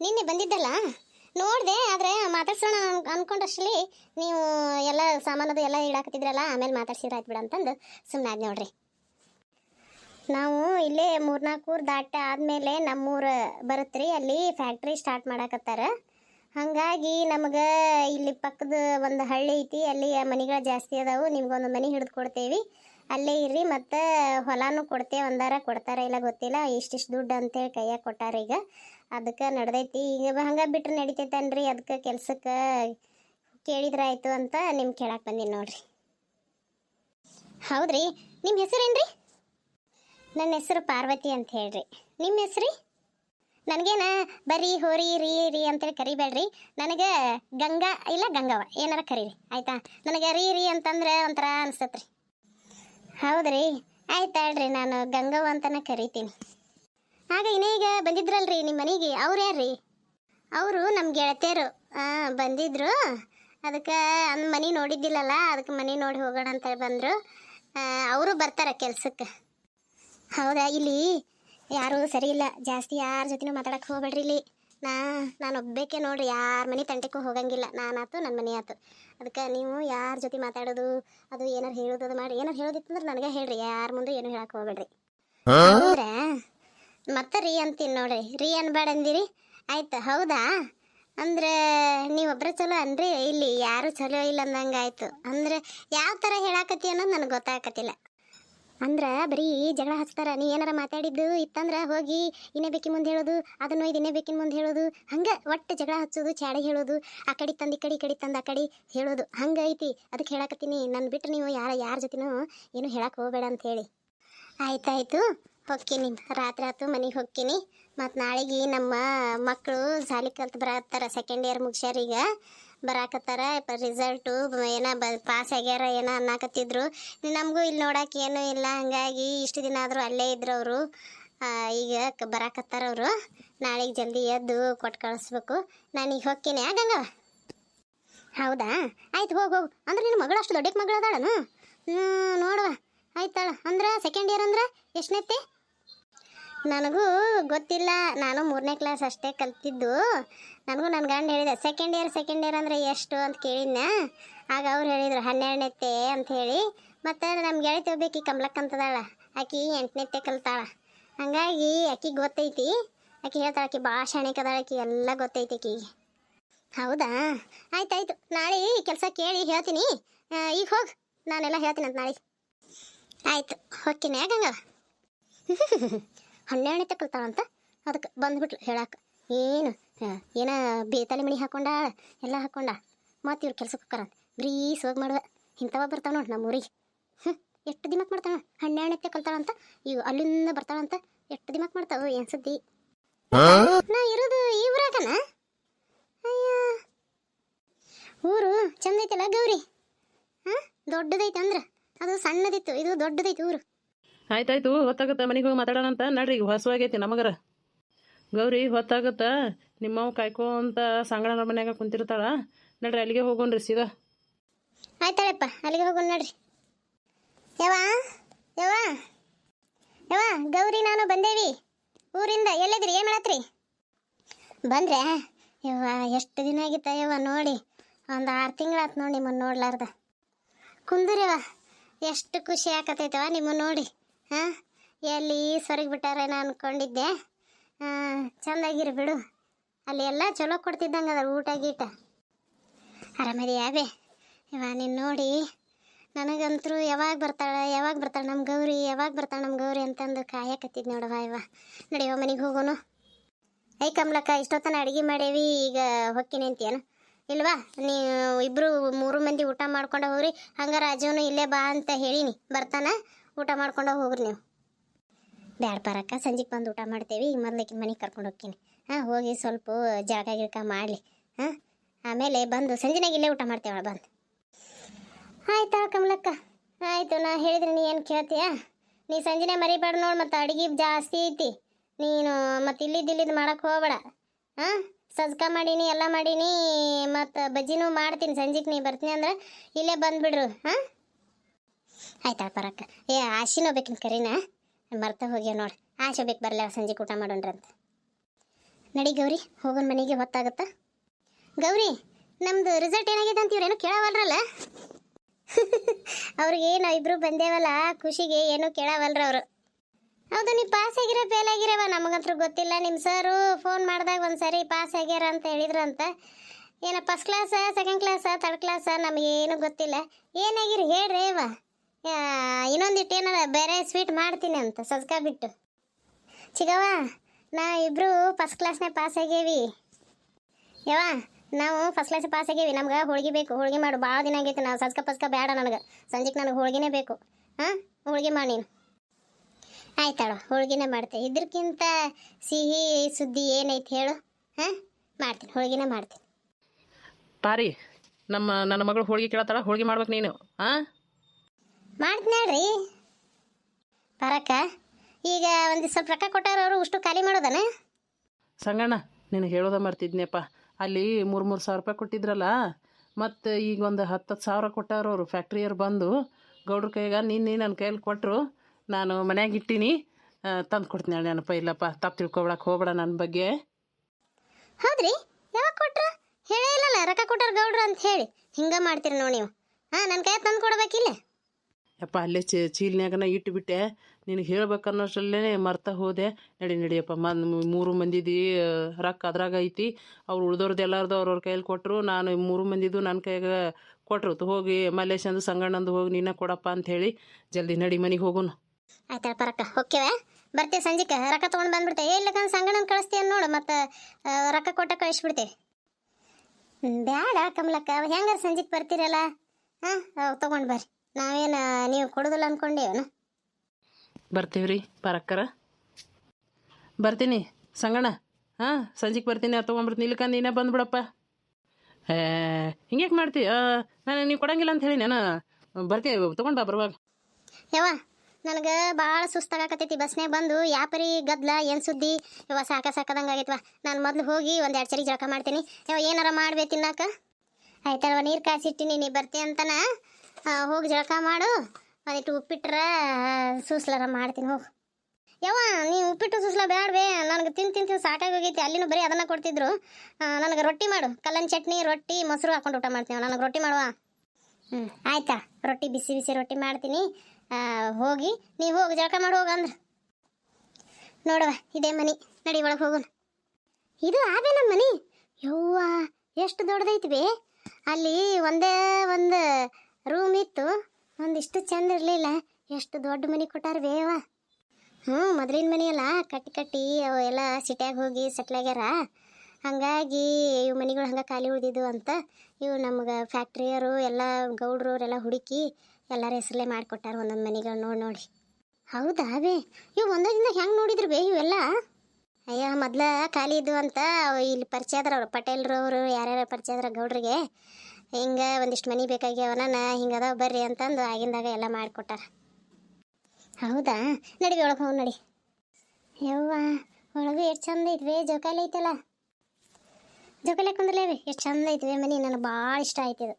ನಿನ್ನೆ ಬಂದಿದ್ದಲ್ಲ? ನೋಡಿದೆ, ಆದರೆ ಮಾತಾಡ್ಸೋಣ ಅನ್- ಅನ್ಕೊಂಡಷ್ಟರಲ್ಲಿ ನೀವು ಎಲ್ಲ ಸಾಮಾನದು ಎಲ್ಲ ಇಡಾಕತ್ತಿದ್ರಲ್ಲ, ಆಮೇಲೆ ಮಾತಾಡ್ಸಿದ್ರಾಯ್ತು ಬಿಡ ಅಂತಂದು ಸುಮ್ಮನೆ ಆದ್ ನೋಡ್ರಿ. ನಾವು ಇಲ್ಲೇ ಮೂರ್ನಾಲ್ಕು ಊರು ದಾಟ ಆದಮೇಲೆ ನಮ್ಮೂರು ಬರುತ್ತ್ರಿ ಅಲ್ಲಿ ಫ್ಯಾಕ್ಟ್ರಿ ಸ್ಟಾರ್ಟ್ ಮಾಡಾಕತ್ತಾರ. ಹಾಗಾಗಿ ನಮಗೆ ಇಲ್ಲಿ ಪಕ್ಕದ ಒಂದು ಹಳ್ಳಿ ಐತಿ ಅಲ್ಲಿ ಮನೆಗಳು ಜಾಸ್ತಿ ಅದಾವು, ನಿಮ್ಗೊಂದು ಮನೆ ಹಿಡಿದು ಕೊಡ್ತೇವಿ. ಅಲ್ಲೇ ಇರ್ರಿ, ಮತ್ತು ಹೊಲನೂ ಕೊಡ್ತೇವೆ, ಅಂದಾರ ಕೊಡ್ತಾರ ಇಲ್ಲ ಗೊತ್ತಿಲ್ಲ ಇಷ್ಟಿಷ್ಟು ದುಡ್ಡು ಅಂತೇಳಿ ಕೈಯಾಗ ಕೊಟ್ಟಾರ ಈಗ. ಅದಕ್ಕೆ ನಡೆದೈತಿ. ಈಗ ಹಂಗೆ ಬಿಟ್ರೆ ನಡಿತೈತನ್ರಿ ಅದಕ್ಕೆ ಕೆಲ್ಸಕ್ಕೆ ಕೇಳಿದ್ರಾಯ್ತು ಅಂತ ನಿಮ್ಗೆ ಕೇಳಕ್ಕೆ ಬಂದೀನಿ ನೋಡ್ರಿ. ಹೌದ್ರಿ. ನಿಮ್ಮ ಹೆಸರೇನ್ರಿ? ನನ್ನ ಹೆಸರು ಪಾರ್ವತಿ ಅಂತ ಹೇಳ್ರಿ. ನಿಮ್ಮ ಹೆಸ್ರಿ? ನನಗೇನ ಬರೀ, ಹೋರಿ, ರೀ ರೀ ಅಂತೇಳಿ ಕರಿಬೇಡ್ರಿ. ನನಗೆ ಗಂಗಾ, ಇಲ್ಲ ಗಂಗವ್ವ, ಏನಾರ ಕರೀರಿ. ಆಯ್ತಾ? ನನಗೆ ರೀ ರೀ ಅಂತಂದ್ರೆ ಒಂಥರ ಅನ್ಸ್ತತ್ರಿ ಹೌದ್ರಿ. ಆಯ್ತು ಹೇಳ್ರಿ ನಾನು ಗಂಗವ್ವ ಅಂತಾನೆ ಕರಿತೀನಿ. ಆಗ ಇನ್ನೀಗ ಬಂದಿದ್ರಲ್ರಿ ನಿಮ್ಮ ಮನೆಗೆ. ಅವ್ರು ಯಾರ್ರಿ? ಅವರು ನಮ್ಮ ಗೆಳತಿಯರು. ಹಾಂ ಬಂದಿದ್ರು. ಅದಕ್ಕೆ ಅಂದ್ ಮನೆ ನೋಡಿದ್ದಿಲ್ಲಲ್ಲ ಅದಕ್ಕೆ ಮನೆ ನೋಡಿ ಹೋಗೋಣ ಅಂತ ಬಂದರು. ಅವರು ಬರ್ತಾರೆ ಕೆಲ್ಸಕ್ಕೆ ಹೌದಾ? ಇಲ್ಲಿ ಯಾರೂ ಸರಿ ಇಲ್ಲ. ಜಾಸ್ತಿ ಯಾರ ಜೊತೆನೂ ಮಾತಾಡಕ್ಕೆ ಹೋಗ್ಬೇಡ್ರಿ ಇಲ್ಲಿ. ನಾ ನಾನು ಒಬ್ಬಕ್ಕೆ ನೋಡ್ರಿ. ಯಾರ ಮನೆ ತಂಟಕ್ಕೂ ಹೋಗಂಗಿಲ್ಲ. ನಾನಾತು ನನ್ನ ಮನೆ ಆತು ಅದಕ್ಕೆ ನೀವು ಯಾರ ಜೊತೆ ಮಾತಾಡೋದು ಅದು ಏನಾರು ಹೇಳೋದು ಅದು ಮಾಡಿ ಏನಾರು ಹೇಳೋದಿತ್ತಂದ್ರೆ ನನಗೆ ಹೇಳ್ರಿ. ಯಾರ ಮುಂದೆ ಏನು ಹೇಳಕ್ಕೆ ಹೋಗ್ಬೇಡ್ರಿ. ಹೌದ್ರಾ ಮತ್ತೆ ರೀ ಅಂತೀನಿ ನೋಡ್ರಿ. ರೀ ಅನ್ಬೇಡ ಅಂದಿರಿ. ಆಯ್ತು, ಹೌದಾ? ಅಂದ್ರೆ ನೀವೊಬ್ರ ಚಲೋ ಅನ್ರಿ? ಇಲ್ಲಿ ಯಾರು ಚಲೋ ಇಲ್ಲ ಅಂದಂಗೆ ಆಯ್ತು. ಅಂದ್ರೆ ಯಾವ ಥರ ಹೇಳಾಕತ್ತಿ ಅನ್ನೋದು ನನಗೆ ಗೊತ್ತಾಗತ್ತಿಲ್ಲ ಅಂದ್ರೆ ಬರೀ ಜಗಳ ಹಚ್ತಾರ. ನೀ ಏನಾರ ಮಾತಾಡಿದ್ದು ಇತ್ತಂದ್ರ ಹೋಗಿ ಇನ್ನೇ ಬೇಕಿನ ಮುಂದೆ ಹೇಳೋದು, ಅದನ್ನು ಇದು ಇನ್ನೇ ಬೇಕಿನ ಮುಂದೆ ಹೇಳೋದು, ಹಂಗೆ ಒಟ್ಟು ಜಗಳ ಹಚ್ಚೋದು, ಚಾಡಿ ಹೇಳೋದು, ಆ ಕಡೆ ತಂದು ಈ ಕಡೆ ಈ ಕಡೆ ತಂದು ಆ ಕಡೆ ಹೇಳೋದು, ಹಂಗೆ ಐತಿ. ಅದಕ್ಕೆ ಹೇಳಾಕತ್ತೀನಿ. ನನ್ನ ಬಿಟ್ಟು ನೀವು ಯಾರ ಯಾರ ಜೊತೆನೂ ಏನು ಹೇಳಕ್ಕೆ ಹೋಗಬೇಡ ಅಂತ ಹೇಳಿ. ಆಯ್ತಾಯ್ತು. ಹೊಕ್ಕಿನಿ ರಾತ್ರಿ ಆತು ಮನೆಗೆ ಹೋಕ್ಕೀನಿ ಮತ್ತು ನಾಳೆಗೆ ನಮ್ಮ ಮಕ್ಕಳು ಸಾಲಿ ಕಲ್ತು ಬರತ್ತಾರ ಸೆಕೆಂಡ್ ಇಯರ್ ಮುಗಿಸ್ಯಾರೀಗ ಬರಾಕತ್ತಾರ ರಿಸಲ್ಟು ಏನೋ ಬ ಪಾಸ್ ಆಗ್ಯಾರ ಏನೋ ಅನ್ನಕತ್ತಿದ್ರು. ನಮಗೂ ಇಲ್ಲಿ ನೋಡಕ್ಕೆ ಏನೂ ಇಲ್ಲ, ಹಂಗಾಗಿ ಇಷ್ಟು ದಿನ ಆದರೂ ಅಲ್ಲೇ ಇದ್ರು ಅವರು. ಈಗ ಬರಾಕತ್ತಾರ ಅವರು. ನಾಳೆಗೆ ಜಲ್ದಿ ಎದ್ದು ಕೊಟ್ಟು ಕಳಿಸ್ಬೇಕು. ನಾನು ಈಗ ಹೋಗ್ತೀನಿ ಆಗಂಗ ಹೌದಾ? ಆಯ್ತು ಹೋಗಿ, ಹೋಗು. ಅಂದ್ರೆ ನಿನ್ನ ಮಗಳು ಅಷ್ಟು ದೊಡ್ಡಕ್ಕೆ ಮಗಳು ಅದಾಳನು ಹ್ಞೂ ನೋಡುವ. ಆಯ್ತಾಳ. ಅಂದ್ರೆ ಸೆಕೆಂಡ್ ಇಯರ್ ಅಂದ್ರೆ ಎಷ್ಟನೇತ್ತೆ ನನಗೂ ಗೊತ್ತಿಲ್ಲ. ನಾನು ಮೂರನೇ ಕ್ಲಾಸ್ ಅಷ್ಟೇ ಕಲ್ತಿದ್ದು. ನನಗೂ ನನ್ನ ಗಂಡ ಹೇಳಿದೆ ಸೆಕೆಂಡ್ ಇಯರ್ ಸೆಕೆಂಡ್ ಇಯರ್ ಅಂದರೆ ಎಷ್ಟು? ಅಂತ ಕೇಳಿದ್ನ. ಆಗ ಅವ್ರು ಹೇಳಿದರು ಹನ್ನೆರಡನೇತ್ತೆ ಅಂತ ಹೇಳಿ. ಮತ್ತು ನಮ್ಮ ಗೆಳತಿ ಒಬ್ಬಾಕಿ ಕಮ್ಲಕ್ಕ ಅಂತದಾಳ. ಆಕಿ ಎಂಟನೇತ್ತೆ ಕಲ್ತಾಳ. ಹಂಗಾಗಿ ಆಕಿ ಗೊತ್ತೈತಿ. ಆಕಿ ಹೇಳ್ತಾಳೆ, ಆಕಿ ಭಾಳ ಶಾಣೆಕದಾಳ ಆಕಿ, ಎಲ್ಲ ಗೊತ್ತೈತಿ ಆಕಿಗೆ. ಹೌದಾ? ಆಯ್ತಾಯ್ತು. ನಾಳೆ ಕೆಲಸ ಕೇಳಿ ಹೇಳ್ತೀನಿ. ಈಗ ಹೋಗಿ. ನಾನೆಲ್ಲ ಹೇಳ್ತೀನಿ ಅಂತ ನಾಳೆ. ಆಯಿತು. ಹೋಗ್ತೀನಿ ಯಾಕಂಗ ಹನ್ನೆರಡನೇ ಕಲ್ತಾಳಂತ ಅದಕ್ಕೆ ಬಂದ್ಬಿಟ್ಲು ಹೇಳಕ್ಕೆ ಏನು ಏನ ಬೇತಾಲಿ ಮಣಿ ಹಾಕೊಂಡ ಎಲ್ಲ ಹಾಕೊಂಡ. ಮತ್ತೆ ಇವ್ರು ಕೆಲ್ಸಕ್ಕೆ ಹೋಗ್ತಾರ ಬ್ರೀಸ್ ಹೋಗಿ ಮಾಡುವ ಇಂಥವ ಬರ್ತಾವ ನೋಡಿ ನಮ್ಮ ಊರಿಗೆ ಹ್ಞೂ ಎಷ್ಟು ದಿಮಾಕ್ ಮಾಡ್ತಾವ ಹನ್ನೆರಡನೇ ಕಲ್ತಾಳಂತ ಇವು ಅಲ್ಲಿಂದ ಬರ್ತಾಳಂತ ಎಷ್ಟು ದಿಮಾಕ್ ಮಾಡ್ತಾವ ಏನು ಸುದ್ದಿ? ನಾ ಇರೋದು ಈ ಊರಾಗನ? ಅಯ್ಯ. ಊರು ಚಂದ ಐತಲ್ಲ ಗೌರಿ? ಹಾಂ? ದೊಡ್ಡದೈತೆ ಅಂದ್ರೆ? ಅದು ಸಣ್ಣದಿತ್ತು ಇದು ದೊಡ್ಡದೈತೆ ಊರು. ಆಯ್ತಾಯ್ತು, ಹೊತ್ತಾಗತ್ತ, ಮನೆಗೆ ಹೋಗಿ ಮಾತಾಡೋಣ ಅಂತ. ನಡ್ರಿ ಹೊಸವಾಗೈತಿ ನಮಗರ. ಗೌರಿ, ಹೊತ್ತಾಗತ್ತ. ನಿಮ್ಮವ್ ಕಾಯ್ಕೊಂತ ಸಾಂಗಣ ಮನ್ಯಾಗ ಕುಂತಿರ್ತಾಳ. ನಡ್ರಿ, ಅಲ್ಲಿಗೆ ಹೋಗೋಣ್ರಿ ಸೀದಾ. ಆಯ್ತಾಳಪ್ಪ, ಅಲ್ಲಿಗೆ ಹೋಗೋಣ ನಡ್ರಿ. ಗೌರಿ, ನಾನು ಬಂದೇವಿ. ಊರಿಂದ ಎಲ್ಲಿದ್ರಿ, ಏನು ಮಾಡತ್ರಿ? ಬಂದ್ರೆ, ಯವ್ವ, ಎಷ್ಟು ದಿನ ಆಗಿತ್ತ ಯವ್ವ ನೋಡಿ. ಒಂದು ಆರು ತಿಂಗಳಾತು ನೋಡಿ ನಿಮ್ಮನ್ನು ನೋಡ್ಲಾರ್ದ. ಕುಂದ್ರವ ಎಷ್ಟು ಖುಷಿ ಆಕತೈತವ ನಿಮ್ಮನ್ನು ನೋಡಿ. ಹಾಂ? ಎಲ್ಲಿ ಸೊರಗಿ ಬಿಟ್ಟಾರೇನೋ ಅಂದ್ಕೊಂಡಿದ್ದೆ ಚಂದಾಗಿರಿ ಬಿಡು. ಅಲ್ಲಿ ಎಲ್ಲ ಚಲೋ ಕೊಡ್ತಿದ್ದಂಗೆ ಅದ ಊಟ ಗೀಟ. ಆರಾಮದಿ ಯಾವೇ ಇವ ನೀನು ನೋಡಿ, ನನಗಂತರೂ ಯಾವಾಗ ಬರ್ತಾಳೆ ಯಾವಾಗ ಬರ್ತಾಳೆ ನಮ್ಮ ಗೌರಿ, ಯಾವಾಗ ಬರ್ತಾಳೆ ನಮ್ಮ ಗೌರಿ ಅಂತಂದು ಕಾಯಕತ್ತಿದ್ ನೋಡವ ಇವ. ನಡೆಯುವ ಮನೆಗೆ ಹೋಗೋನು. ಐ ಕಮಲಕ್ಕ, ಇಷ್ಟೊತ್ತನ ಅಡುಗೆ ಮಾಡೇವಿ ಈಗ ಹೊಕ್ಕಿನಿ ಅಂತೀಯನು? ಇಲ್ವಾ? ನೀ ಇಬ್ಬರು ಮೂರು ಮಂದಿ ಊಟ ಮಾಡ್ಕೊಂಡು ಹೋಗ್ರಿ, ಹಂಗಾರೆ ರಾಜವನು ಇಲ್ಲೇ ಬಾ ಅಂತ ಹೇಳೀನಿ. ಬರ್ತಾನ? ಊಟ ಮಾಡ್ಕೊಂಡು ಹೋಗ್ರಿ ನೀವು. ಬ್ಯಾಡ ಪರಕ್ಕ ಸಂಜೆಗೆ ಬಂದು ಊಟ ಮಾಡ್ತೇವೆ, ಈಗ ಮೊದ್ಲಕ್ಕೆ ಮನೆಗೆ ಕರ್ಕೊಂಡು ಹೋಗ್ತೀನಿ. ಹಾಂ, ಹೋಗಿ ಸ್ವಲ್ಪ ಜಳಕ ಗಿಳಕ ಮಾಡಲಿ, ಹಾಂ. ಆಮೇಲೆ ಬಂದು ಸಂಜೆನಾಗ ಇಲ್ಲೇ ಊಟ ಮಾಡ್ತೇವಳ ಬಂದು. ಆಯ್ತಾ ಕಮಲಕ್ಕ? ಆಯಿತು, ನಾ ಹೇಳಿದ್ರೆ ನೀ ಏನು ಕೇಳ್ತೀಯ? ನೀ ಸಂಜೆನೆ ಮರಿಬೇಡ ನೋಡಿ, ಮತ್ತು ಅಡುಗೆ ಜಾಸ್ತಿ ಐತಿ. ನೀನು ಮತ್ತು ಇಲ್ಲಿದ್ದು ಇಲ್ಲಿದ್ದು ಮಾಡೋಕೆ ಹೋಗ್ಬೇಡ. ಹಾಂ, ಸಜ್ಕ ಮಾಡೀನಿ, ಎಲ್ಲ ಮಾಡೀನಿ, ಮತ್ತು ಬಜ್ಜಿನೂ ಮಾಡ್ತೀನಿ, ಸಂಜೆಗೆ ನೀ ಬರ್ತೀನಿ ಅಂದ್ರೆ ಇಲ್ಲೇ ಬಂದುಬಿಡ್ರು, ಹಾಂ. ಆಯ್ತಾ ಪರಕ್ಕ ಏ, ಆಶಿನೂ ಬೇಕಿನ ಕರೀನಾ? ಮರ್ತ ಹೋಗ್ಯ ನೋಡಿ. ಆಶೆ ಬೇಕು ಬರಲ್ಲ ಸಂಜೆ ಊಟ ಮಾಡೋಣ್ರಂತ. ನಡಿ ಗೌರಿ ಹೋಗೋಣ ಮನೆಗೆ ಹೊತ್ತಾಗತ್ತ? ಗೌರಿ, ನಮ್ದು ರಿಸಲ್ಟ್ ಏನಾಗಿದೆ ಅಂತ ಇವ್ರೇನು ಕೇಳವಲ್ರಲ್ಲ? ಅವ್ರಿಗೆ ನಾವಿಬ್ರು ಬಂದೇವಲ್ಲ, ಖುಷಿಗೆ ಏನು ಕೇಳವಲ್ರ ಅವರು. ಹೌದು, ನೀವು ಪಾಸ್ ಆಗಿರೋ ಫೇಲ್ ಆಗಿರವ ನಮಗಂತೂ ಗೊತ್ತಿಲ್ಲ. ನಿಮ್ಮ ಸರು ಫೋನ್ ಮಾಡಿದಾಗ ಒಂದು ಸರಿ ಪಾಸ್ ಆಗ್ಯಾರ ಅಂತ ಹೇಳಿದ್ರಂತ. ಏನೋ first class second class third class ನಮಗೇನು ಗೊತ್ತಿಲ್ಲ. ಏನಾಗಿರಿ ಹೇಳ್ರಿ ಅವ ಇನ್ನೊಂದಿಟ್ಟು ಏನಾರ ಬೇರೆ ಸ್ವೀಟ್ ಮಾಡ್ತೀನಿ ಅಂತ, ಸಜ್ಕ ಬಿಟ್ಟು. ಚಿಗವ್ವ, ನಾ ಇಬ್ರು ಫಸ್ಟ್ ಕ್ಲಾಸ್ನೇ ಪಾಸ್ ಆಗೇವಿ ಯವ್ವ, ನಾವು ಫಸ್ಟ್ ಕ್ಲಾಸ್ ಪಾಸ್ ಆಗೇವಿ ನಮ್ಗೆ ಹೋಳಿಗೆ ಬೇಕು, ಹೋಳಿಗೆ ಮಾಡು ಭಾಳ ದಿನ ಆಗೈತೆ, ನಾವು ಸಜ್ಕ ಪಸ್ಕ ಬೇಡ ನನಗೆ. ಸಂಜೆಗೆ ನನಗೆ ಹೋಳಿಗೆನೇ ಬೇಕು. ಹಾಂ, ಹೋಳಿಗೆ ಮಾಡಿ ನೀನು. ಆಯ್ತಾಳು ಹೋಳಿಗೆನೇ ಮಾಡ್ತೆ. ಇದ್ರಕ್ಕಿಂತ ಸಿಹಿ ಸುದ್ದಿ ಏನೈತೆ ಹೇಳು? ಹಾಂ, ಮಾಡ್ತೀನಿ, ಹೋಳಿಗೆನೇ ಮಾಡ್ತೀನಿ. ಪಾರಿ, ನಮ್ಮ, ನನ್ನ ಮಗಳು ಹೋಳಿಗೆ ಕೇಳತ್ತಾಳ, ಹೋಳಿಗೆ ಮಾಡ್ಬೇಕು ನೀನು, ಹಾಂ? ಹೇಳ್ರಿ ಬರಕ್ಕ ಈಗ ಒಂದು ಸ್ವಲ್ಪ ರೊಕ್ಕ ಕೊಟ್ಟಾರ ಅವರು ಅಷ್ಟು ಖಾಲಿ ಮಾಡೋದನ? ಸಂಗಣ್ಣ ನಿನಗೆ ಹೇಳೋದ ಮರ್ತಿದ್ನಪ್ಪ ಅಲ್ಲಿ ಮೂರು ಮೂರು ಸಾವಿರ ರೂಪಾಯಿ ಕೊಟ್ಟಿದ್ರಲ್ಲ ಮತ್ತು ಈಗ ಒಂದು ಹತ್ತು ಹತ್ತು ಸಾವಿರ ಕೊಟ್ಟಾರ ಅವರು ಫ್ಯಾಕ್ಟ್ರಿಯವ್ರು ಬಂದು. ಗೌಡ್ರ ಕೈಗ ನಿನ್ನೆ ನನ್ನ ಕೈಯಲ್ಲಿ ಕೊಟ್ಟರು ನಾನು ಮನ್ಯಾಗ ಇಟ್ಟೀನಿ. ತಂದು ಕೊಡ್ತೀನಿ ಹೇಳಿ ನೆನಪ ಇಲ್ಲಪ್ಪ. ತಪ್ಪು ತಿಳ್ಕೊಬಿಡಕ್ಕೆ ಹೋಗ್ಬೇಡ ನನ್ನ ಬಗ್ಗೆ. ಹೌದ್ರಿ? ಯಾವಾಗ ಕೊಟ್ರ? ಹೇಳೇ ಇಲ್ಲಲ್ಲ. ರೊಕ್ಕ ಕೊಟ್ಟಾರ ಗೌಡ್ರು ಅಂತ ಹೇಳಿ. ಹಿಂಗೆ ಮಾಡ್ತೀರಿ ನೋಡಿ ನೀವು. ಹಾಂ ನನ್ನ ಕೈ ತಂದು ಕೊಡ್ಬೇಕಿಲ್ಲ. ಯಪ್ಪ, ಅಲ್ಲೇ ಚೀಲ್ನ್ಯಾಗನ ಇಟ್ಟುಬಿಟ್ಟೆ ನಿನಗೆ ಹೇಳ್ಬೇಕನ್ನೋಷ್ಟರಲ್ಲೇ ಮರ್ತಾ ಹೋದೆ. ನಡಿ, ನಡಿಯಪ್ಪ ಮನ್ ಮೂರು ಮಂದಿದು ರೊಕ್ಕ ಅದ್ರಾಗ ಐತಿ. ಅವ್ರು ಉಳ್ದೋರ್ದು ಎಲ್ಲಾರ್ದು ಅವ್ರವ್ರ ಕೈಯಲ್ಲಿ ಕೊಟ್ಟರು ನಾನು ಮೂರು ಮಂದಿದು ನನ್ನ ಕೈಗೆ ಕೊಟ್ಟರು ಹೋಗಿ ಮಲ್ಲೇಶಂದು ಸಂಗಣ್ಣಂದು ಹೋಗಿ ನೀನ ಕೊಡಪ್ಪ ಅಂತ ಹೇಳಿ ಜಲ್ದಿ ನಡಿ ಮನೆಗೆ ಹೋಗೋನು. ಆಯ್ತಪ್ಪ ಪರಕ್ಕ ಓಕೆವಾ ಬರ್ತೀವಿ ಸಂಜೆಗೆ ರೊಕ್ಕ ತೊಗೊಂಡು ಬಂದ್ಬಿಡ್ತೇವೆ ಇಲ್ಲ ಸಂಗಣ್ಣನ ಕಳಿಸ್ತೀಯ ನೋಡು. ಮತ್ತು ರೊಕ್ಕ ಕೊಟ್ಟ ಕಳಿಸ್ಬಿಡ್ತೇವೆ ಬೇಡ ಕಮಲಕ್ಕ. ಹೆಂಗಾರ ಸಂಜೆಗೆ ಬರ್ತೀರಲ್ಲ? ಹಾಂ ತೊಗೊಂಡು ಬರ್ರಿ. ನಾವೇನು ನೀವು ಕೊಡೋದಿಲ್ಲ ಅಂದ್ಕೊಂಡೇವನ ಬರ್ತೀವಿ ರೀ ಪರಕ್ಕರ. ಬರ್ತೀನಿ ಸಂಗಣ್ಣ. ಹಾಂ ಸಂಜೆಗೆ ಬರ್ತೀನಿ ಅದು ತೊಗೊಂಬರ್ತೀನಿ ಇಲ್ಲಕಂದು ನೀನೇ ಬಂದ್ಬಿಡಪ್ಪ. ಏ ಹಿಂಗ್ಯಾಕೆ ಮಾಡ್ತಿ? ನಾನು ನೀವು ಕೊಡಂಗಿಲ್ಲ ಅಂತ ಹೇಳಿ ನಾನು ಬರ್ತೀವಿ ತೊಗೊಂಡು ಬಾ ಬರುವಾಗ. ಯವ್ವ ನನಗೆ ಭಾಳ ಸುಸ್ತಾಗಕತ್ತೈತಿ. ಬಸ್ನ್ಯಾಗ ಬಂದು ಯಾಪರಿ ಗದ್ಲ ಏನು ಸುದ್ದಿ? ಯವ್ವ ಸಾಕ ಸಾಕದಂಗೆ ಆಗೈತವ ನಾನು ಮೊದಲು ಹೋಗಿ ಒಂದು ಎರಡು ಸರಿ ಜಳಕ ಮಾಡ್ತೀನಿ. ಯವ್ವ ಏನಾರ ಮಾಡ್ಬೇಕು ತಿನ್ನಾಕ? ಆಯ್ತಲ್ವ ನೀರು ಕಾಸಿಟ್ಟಿನಿ ನೀ ಬರ್ತಿ ಅಂತನ? ಹೋಗಿ ಜಳಕ ಮಾಡು. ಒಂದಿಟ್ಟು ಉಪ್ಪಿಟ್ರೆ ಸೂಸ್ಲಾರ ಮಾಡ್ತೀನಿ, ಹೋಗಿ. ಯವ್ವ ನೀವು ಉಪ್ಪಿಟ್ಟು ಸುಸ್ಲ ಬೇಡವೇ ನನಗೆ ತಿಂದು ತಿಂದು ಸಾಕಾಗಿ ಹೋಗೈತಿ. ಅಲ್ಲಿನ ಬರೀ ಅದನ್ನು ಕೊಡ್ತಿದ್ರು. ನನಗೆ ರೊಟ್ಟಿ ಮಾಡು. ಕಲ್ಲನ್ ಚಟ್ನಿ, ರೊಟ್ಟಿ, ಮೊಸರು ಹಾಕೊಂಡು ಊಟ ಮಾಡ್ತೀನಿ. ನನಗೆ ರೊಟ್ಟಿ ಮಾಡುವ? ಹ್ಞೂ ಆಯ್ತಾ. ರೊಟ್ಟಿ ಬಿಸಿ ಬಿಸಿ ರೊಟ್ಟಿ ಮಾಡ್ತೀನಿ. ಹೋಗಿ. ನೀವು ಹೋಗಿ, ಜಳಕ ಮಾಡಿ, ಹೋಗ ಅಂದ್ರೆ. ನೋಡುವ ಇದೇ ಮನಿ. ನಡಿ, ಒಳಗೆ ಹೋಗೋಣ ಇದು ಆವೇ ನಮ್ಮ ಮನಿ? ಯವ್ವ, ಎಷ್ಟು ದೊಡ್ಡದೈತಿ ಬೇ ಅಲ್ಲಿ ಒಂದೇ, ಒಂದು ರೂಮ್ ಇತ್ತು. ಒಂದಿಷ್ಟು ಚಂದ ಇರಲಿಲ್ಲ. ಎಷ್ಟು ದೊಡ್ಡ ಮನಿ ಕೊಟ್ಟಾರ ಬೇವ. ಹ್ಞೂ, ಮೊದಲಿನ ಮನಿ ಅಲ್ಲ. ಕಟ್ಟಿ ಕಟ್ಟಿ ಅವು ಎಲ್ಲ ಸಿಟ್ಯಾಗ ಹೋಗಿ ಸೆಟ್ಲಾಗ್ಯಾರ ಹಾಗಾಗಿ ಇವು ಮನೆಗಳು ಹಂಗೆ ಖಾಲಿ ಉಳಿದಿದ್ದು ಅಂತ ಇವು ನಮ್ಗೆ ಫ್ಯಾಕ್ಟ್ರಿಯವರು ಎಲ್ಲ ಗೌಡ್ರು ಅವರೆಲ್ಲ ಹುಡುಕಿ ಎಲ್ಲರ ಹೆಸರಲ್ಲೇ ಮಾಡಿಕೊಟ್ಟಾರ ಒಂದೊಂದು ಮನೆಗಳು ನೋಡಿ ನೋಡಿ. ಹೌದಾ ಬೇ? ಇವು ಒಂದೊಂದಿಂದ ಹೆಂಗೆ ನೋಡಿದ್ರು ಬೇ ಇವೆಲ್ಲ? ಅಯ್ಯ, ಮೊದ್ಲ ಖಾಲಿ ಇದ್ದು ಅಂತ ಇಲ್ಲಿ ಪರಿಚಯ ಅದ್ರ ಅವ್ರು ಪಟೇಲ್ರು ಅವರು ಯಾರ್ಯಾರ ಪರಿಚಯ ಅದ್ರ ಗೌಡ್ರಿಗೆ. ಹಿಂಗೆ ಒಂದಿಷ್ಟು ಮನಿ ಬೇಕಾಗ್ಯಾವ ನಾ ಹಿಂಗೆ ಅದಾವ ಬರ್ರಿ ಅಂತಂದು ಆಗಿಂದಾಗ ಎಲ್ಲ ಮಾಡಿಕೊಟ್ಟಾರ. ಹೌದಾ? ನಡಿ ಒಳಗೆ ಹೋಗಿ ನಡಿ. ಯವ್ವ ಒಳಗೆ ಎಷ್ಟು ಚಂದ ಐತ್ವಿ ಜೋಕಾಲಿ ಐತಲ್ಲ. ಜೋಕಾಲಿ ಕುಂದ್ರಲೇವೆ ಎಷ್ಟು ಚಂದ ಐತ್ವಿ ಮನಿ ನನಗೆ ಭಾಳ ಇಷ್ಟ ಆಯ್ತು ಇದು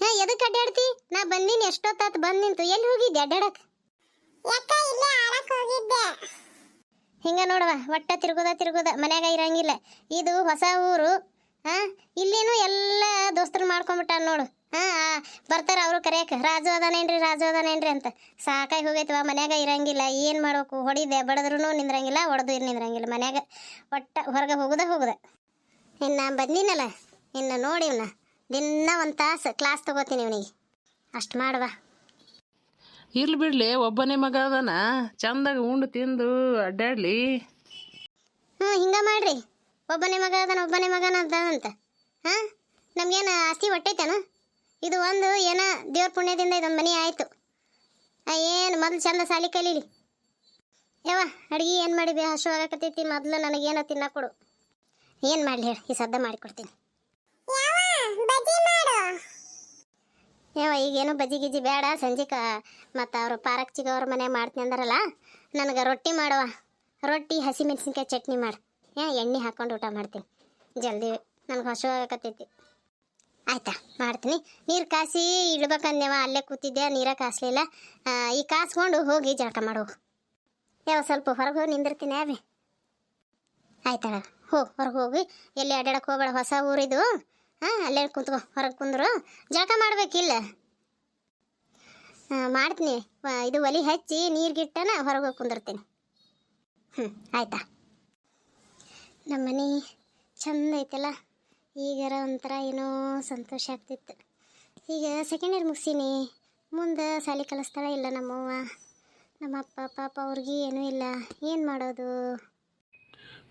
ಹಾ ಎದಕ್ಕೆ ಅಡ್ಡಾಡ್ತಿ ನಾ ಬಂದೀನಿ ಎಷ್ಟೊತ್ತಾತು ಬಂದ್ ನಿಂತು ಎಲ್ಲಿ ಹೋಗಿದ್ದೆ ಅಡ್ಡಾಡಕ್ ಹಿಂಗ ನೋಡವ, ಒಟ್ಟ ತಿರುಗುದ ತಿರುಗುದ, ಮನ್ಯಾಗ ಇರಂಗಿಲ್ಲ. ಇದು ಹೊಸ ಊರು ಹಾ ಇಲ್ಲಿನೂ ಎಲ್ಲ ದೋಸ್ತರು ಮಾಡ್ಕೊಂಬಿಟ್ಟ ನೋಡು. ಹಾ ಬರ್ತಾರೆ ಬರ್ತಾರ ಅವರು ಕರೆಯಕ್ಕೆ ರಾಜು ಅದಾನೇನ್ರಿ ರಾಜು ಅದಾನೇನ್ರಿ ಅಂತ. ಸಾಕಾಗಿ ಹೋಗೈತವ, ಮನ್ಯಾಗ ಇರಂಗಿಲ್ಲ. ಏನು ಮಾಡ್ಬೇಕು? ಹೊಡಿದೆ ಬಡದ್ರೂ ನಿಂದ್ರಂಗಿಲ್ಲ ಹೊಡೆದು ನಿಂದ್ರಂಗಿಲ್ಲ. ಮನ್ಯಾಗ ಒಟ್ಟ ಹೊರಗೆ ಹೋಗುದ ಹೋಗುದ. ಇನ್ನು ಬಂದಿನಲ್ಲ, ಇನ್ನು ನೋಡಿವ್ನ ದಿನ ಒಂದು ತಾಸು ಕ್ಲಾಸ್ ತಗೋತೀನಿ ಇವನಿಗೆ. ಅಷ್ಟು ಮಾಡುವ. ಇರ್ಲಿ ಬಿಡ್ಲಿ, ಒಬ್ಬನೇ ಮಗ ಅದಾನ, ಚಂದಾಗ ಉಂಡು ತಿಂದು ಅಡ್ಡಾಡ್ಲಿ. ಹ್ಞೂ ಹಿಂಗ ಮಾಡ್ರಿ. ಒಬ್ಬನೇ ಮಗ ಅದನ, ಒಬ್ಬನೇ ಮಗನ ಅಂತ. ಹಾಂ? ನಮ್ಗೇನು ಆಸ್ತಿ ಹೊಟ್ಟೈತೇನ? ಇದು ಒಂದು, ಏನ, ದೇವ್ರ ಪುಣ್ಯದಿಂದ ಇದೊಂದು ಮನೆ ಆಯಿತು. ಏನು, ಮೊದ್ಲು ಚಂದ ಸಾಲಿ ಕಲೀಲಿ. ಯವ್ವ, ಅಡ್ಗೆ ಏನು ಮಾಡಿದ್ವಿ ಹಸು ಆಗಕತ್ತೈತಿ, ಮೊದ್ಲು ನನಗೇನೋ ತಿನ್ನಕ್ಕೆ ಕೊಡು ಏನು ಮಾಡಲಿ ಹೇಳಿ, ಈ ಸದ್ದ ಮಾಡಿಕೊಡ್ತೀನಿ. ಯಾವ ಈಗೇನು ಬಜಿ ಗಿಜಿ ಬೇಡ ಸಂಜೆಕ ಮತ್ತು ಅವರು ಪಾರಕ್ ಚಿಗ ಅವ್ರ ಮನೆ ಮಾಡ್ತೀನಿ ಅಂದಾರಲ್ಲ, ನನಗೆ ರೊಟ್ಟಿ ಮಾಡುವ ರೊಟ್ಟಿ ಹಸಿಮೆಣಸಿನ್ಕಾಯಿ ಚಟ್ನಿ ಮಾಡು. ಏ, ಎಣ್ಣೆ ಹಾಕೊಂಡು ಊಟ ಮಾಡ್ತೀನಿ. ಜಲ್ದಿ ನನಗೆ ಹೊಸ ಆಗಕತ್ತೈತಿ ಆಯ್ತಾ, ಮಾಡ್ತೀನಿ. ನೀರು ಕಾಸಿ ಇಡ್ಬೇಕಂದೇವ ಅಲ್ಲೇ ಕೂತಿದ್ದೆ ನೀರ ಕಾಸ್ಲಿಲ್ಲ. ಈ ಕಾಸ್ಕೊಂಡು ಹೋಗಿ ಜಳಕ ಮಾಡು. ಯಾವ ಸ್ವಲ್ಪ ಹೊರಗೆ ಹೋಗಿ ನಿಂದಿರ್ತೀನಿ ಅವಿ ಹೋಗಿ ಹೊರಗೆ ಹೋಗಿ. ಎಲ್ಲಿ ಅಡ್ಡಾಡಕ್ಕೆ ಹೋಗ್ಬೇಡ, ಹೊಸ ಊರಿದು. ಹಾಂ, ಅಲ್ಲೇ ಕುಂತ್ಕೋ, ಹೊರಗೆ ಕುಂದ್ರು. ಜಳಕ ಮಾಡಬೇಕಿಲ್ಲ. ಮಾಡ್ತೀನಿ. ಇದು ಒಲಿ ಹಚ್ಚಿ ನೀರು ಗಿಟ್ಟನ ಹೊರಗೆ ಕುಂದಿರ್ತೀನಿ. ಹ್ಞೂ ಆಯಿತಾ? ನಮ್ಮ ಮನೆ ಚಂದ ಐತಲ್ಲ, ಈಗಾರ ಒಂಥರ ಏನೋ ಸಂತೋಷ ಆಗ್ತಿತ್ತು. ಈಗ ಸೆಕೆಂಡ್ ಇಯರ್ ಮುಗಿಸೀನಿ. ಮುಂದೆ ಸಾಲಿ ಕಲಿಸ್ತಾಳ ಇಲ್ಲ ನಮ್ಮವ್ವ. ನಮ್ಮ ಅಪ್ಪ ಪಾಪ ಅವ್ರಿಗೆ ಏನೂ ಇಲ್ಲ. ಏನು ಮಾಡೋದು?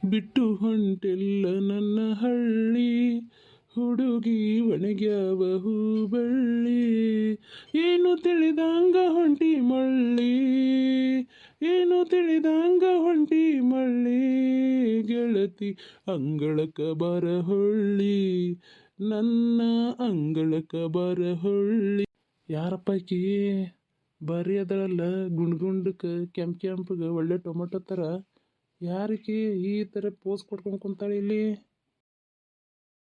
ಬಿಟ್ಟು ಹೊಂಟಿಲ್ಲ ನನ್ನ ಹಳ್ಳಿ. ಹುಡುಗಿ ಒಣಗ್ಯಾವ ಹೂಬಳ್ಳಿ ಏನು ತಿಳಿದಂಗ ಹೊಂಟಿ ಮಳ್ಳಿ, ಏನು ತಿಳಿದಂಗ ಹೊಂಟಿ ಮಳ್ಳಿ, ಗೆಳತಿ ಅಂಗಳಕ ಬರಹೊಳ್ಳಿ, ನನ್ನ ಅಂಗಳಕ ಬರಹೊಳ್ಳಿ. ಯಾರಪ್ಪಾಕಿ ಬರೀ ಅದರಲ್ಲ ಗುಂಡ್ ಕೆಂಪು ಕೆಂಪ್ ಕೆಂಪಗೆ ಒಳ್ಳೆ ಟೊಮೊಟೊ ಥರ ಯಾರಕ್ಕೆ ಈ ಥರ ಪೋಸ್ ಕೊಟ್ಕೊಂಡು ಕುಂತಾಳೆ ಇಲ್ಲಿ?